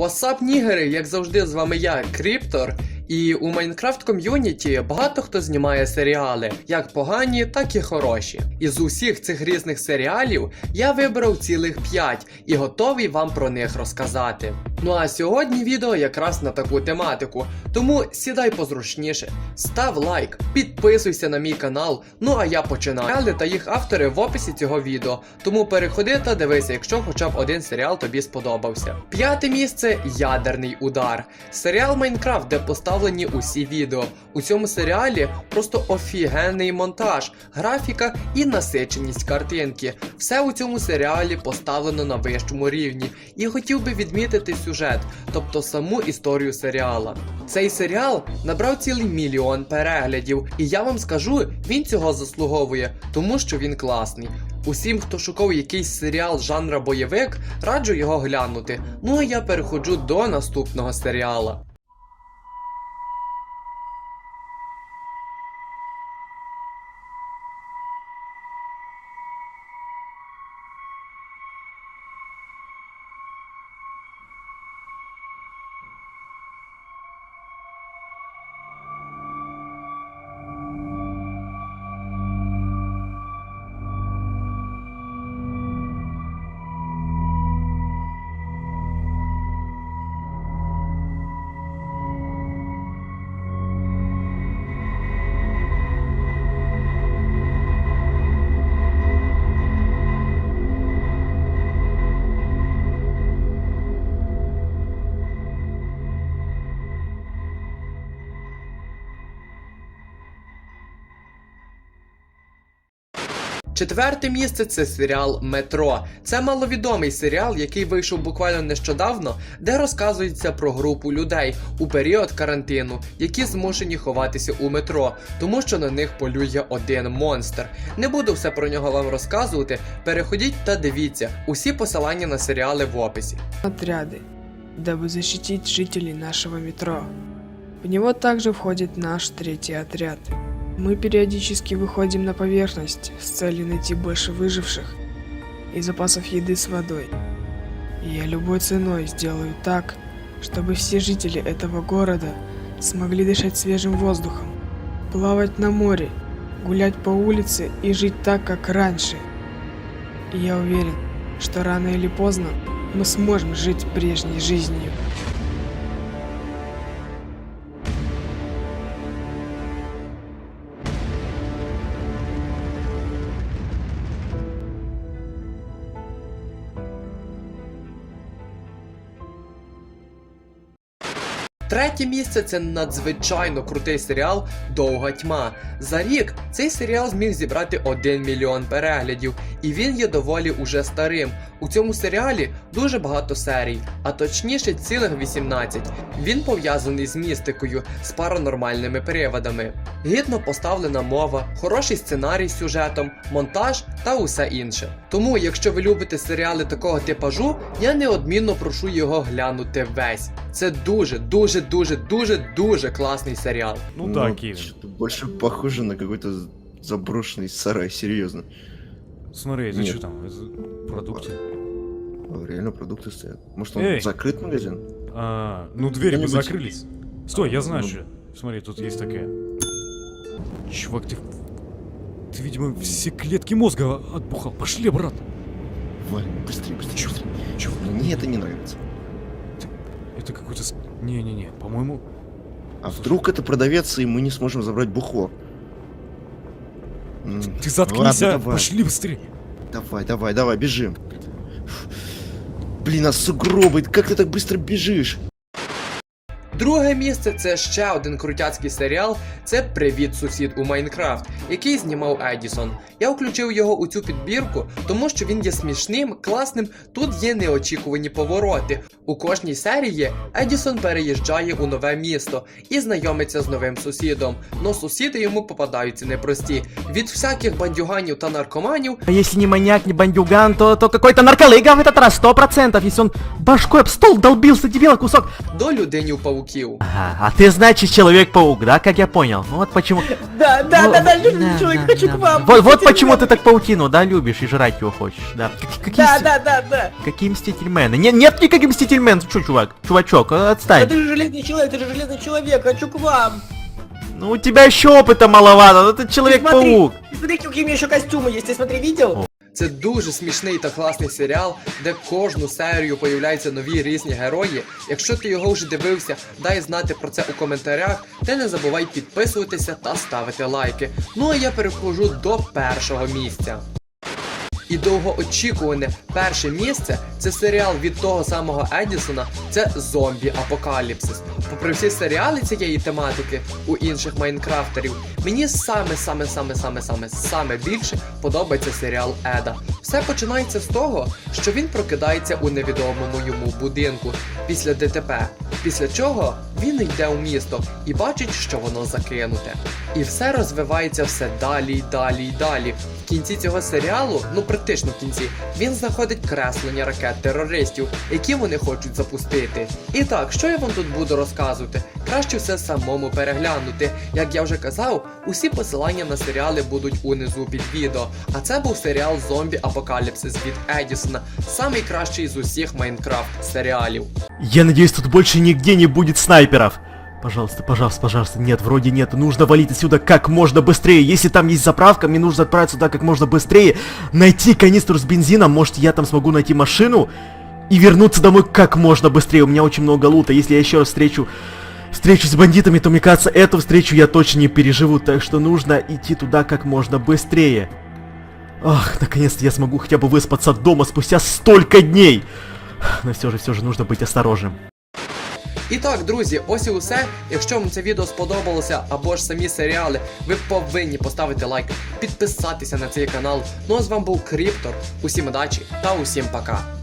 What's нігери, як завжди, з вами я, Кріптор, І у Майнкрафт ком'юніті багато хто знімає серіали, як погані, так і хороші. Із усіх цих різних серіалів я вибрав цілих 5 і готовий вам про них розказати. Ну а сьогодні відео якраз на таку тематику, тому сідай позручніше, став лайк, підписуйся на мій канал. Ну а я починаю. Серіали та їх автори в описі цього відео, тому переходи та дивися, якщо хоча б один серіал тобі сподобався. П'яте місце ядерний удар. Серіал Майнкрафт, де поставлені усі відео. У цьому серіалі просто офігенний монтаж, графіка і насиченість картинки. Все у цьому серіалі поставлено на вищому рівні. І хотів би відмітити сюжет, тобто саму історію серіала. Цей серіал набрав цілий мільйон переглядів, і я вам скажу, він цього заслуговує, тому що він класний. Усім, хто шукав якийсь серіал жанра бойовик, раджу його глянути. Ну а я переходжу до наступного серіала. Четверте місце це серіал Метро. Це маловідомий серіал, який вийшов буквально нещодавно, де розказується про групу людей у період карантину, які змушені ховатися у метро, тому що на них полює один монстр. Не буду все про нього вам розказувати. Переходіть та дивіться. Усі посилання на серіали в описі. отряды, дабы защитить жителей нашего метро. В него также входит наш третий отряд. Мы периодически выходим на поверхность с целью найти больше выживших и запасов еды с водой. Я любой ценой сделаю так, чтобы все жители этого города смогли дышать свежим воздухом, плавать на море, гулять по улице и жить так, как раньше. И я уверен, что рано или поздно мы сможем жить прежней жизнью. Третє місце це надзвичайно крутий серіал Довга тьма. За рік цей серіал зміг зібрати 1 мільйон переглядів, і він є доволі уже старим. У цьому серіалі дуже багато серій, а точніше цілих 18. Він пов'язаний з містикою, з паранормальними приводами. Гідно поставлена мова, хороший сценарій з сюжетом, монтаж та усе інше. Тому, якщо ви любите серіали такого типажу, я неодмінно прошу його глянути весь. Це дуже, дуже, дуже, дуже, дуже класний серіал. Ну да, Ну, Кевин. что-то Больше похоже на какой-то заброшенный сарай, серьезно. Смотри, это что там? Продукты? А, Реально продукты стоят. Может он Эй! закрыт магазин? А, ну двери бы закрылись. Стой, я знаю Ну. что. Смотри, тут есть такая. Чувак, ты... Ты, видимо, все клетки мозга отбухал. Пошли, брат. Валь, быстрее, быстрее, быстрее. Чё? Мне это не нравится. Это какой-то... Не-не-не, по-моему... А вдруг это продавец, и мы не сможем забрать бухло? Ты заткнись, ладно, а! давай. Пошли быстрее. Давай, давай, давай, бежим. Блин, а сугробы, как ты так быстро бежишь? Друге місце це ще один крутяцький серіал. Це Привіт, сусід у Майнкрафт, який знімав Едісон. Я включив його у цю підбірку, тому що він є смішним, класним. Тут є неочікувані повороти. У кожній серії Едісон переїжджає у нове місто і знайомиться з новим сусідом. Но сусіди йому попадаються непрості. Від всяких бандюганів та наркоманів А если не маньяк, не бандюган, то, то какой-то нарколыга в этот раз, сто процентов. Если он башкой об стол долбился, дебила кусок. до людинів пауків пауків. Ага, а ты значит Человек-паук, да, как я понял? Ну вот почему... Да, да, Ну, да, да, да, человек, да, хочу да. к вам. Вот, почему ты так паутину, да, любишь и жрать его хочешь, да. Да, да, да, да. какие мстительмены? Нет, нет никаких мстительмен, чё, чувак, чувачок, Да отстань. ты же железный человек, ты же железный человек, хочу к вам. Ну у тебя еще опыта маловато, ну ты Человек-паук. Смотри, какие у меня еще костюмы есть, ты смотри, видел? Це дуже смішний та класний серіал, де кожну серію появляються нові різні герої. Якщо ти його вже дивився, дай знати про це у коментарях. Та не забувай підписуватися та ставити лайки. Ну а я перехожу до першого місця. І довгоочікуване перше місце це серіал від того самого Едісона, це зомбі апокаліпсис. Попри всі серіали цієї тематики у інших майнкрафтерів, мені саме саме саме саме саме саме більше подобається серіал Еда. Все починається з того, що він прокидається у невідомому йому будинку після ДТП. Після чого він йде у місто і бачить, що воно закинуте. І все розвивається все далі й далі й далі. В кінці цього серіалу, ну практично в кінці, він знаходить креслення ракет терористів, які вони хочуть запустити. І так, що я вам тут буду розказувати? Краще все самому переглянути. Як я вже казав, усі посилання на серіали будуть унизу під відео. А це був серіал Зомбі Апокаліпсис від Едісона, самий кращий з усіх Майнкрафт серіалів. Я надеюсь, тут больше нигде не будет снайперов. Пожалуйста, пожалуйста, пожалуйста. Нет, вроде нет. Нужно валить отсюда как можно быстрее. Если там есть заправка, мне нужно отправиться туда как можно быстрее. Найти канистру с бензином. Может, я там смогу найти машину. И вернуться домой как можно быстрее. У меня очень много лута. Если я еще раз встречу... Встречусь с бандитами, то мне кажется, эту встречу я точно не переживу. Так что нужно идти туда как можно быстрее. Ах, наконец-то я смогу хотя бы выспаться дома спустя столько дней. Но все же, все же нужно быть осторожным. І так, друзі, ось і усе. Якщо вам це відео сподобалося або ж самі серіали, ви повинні поставити лайк, підписатися на цей канал. Ну а з вами був Криптор. Усім удачі та усім пока.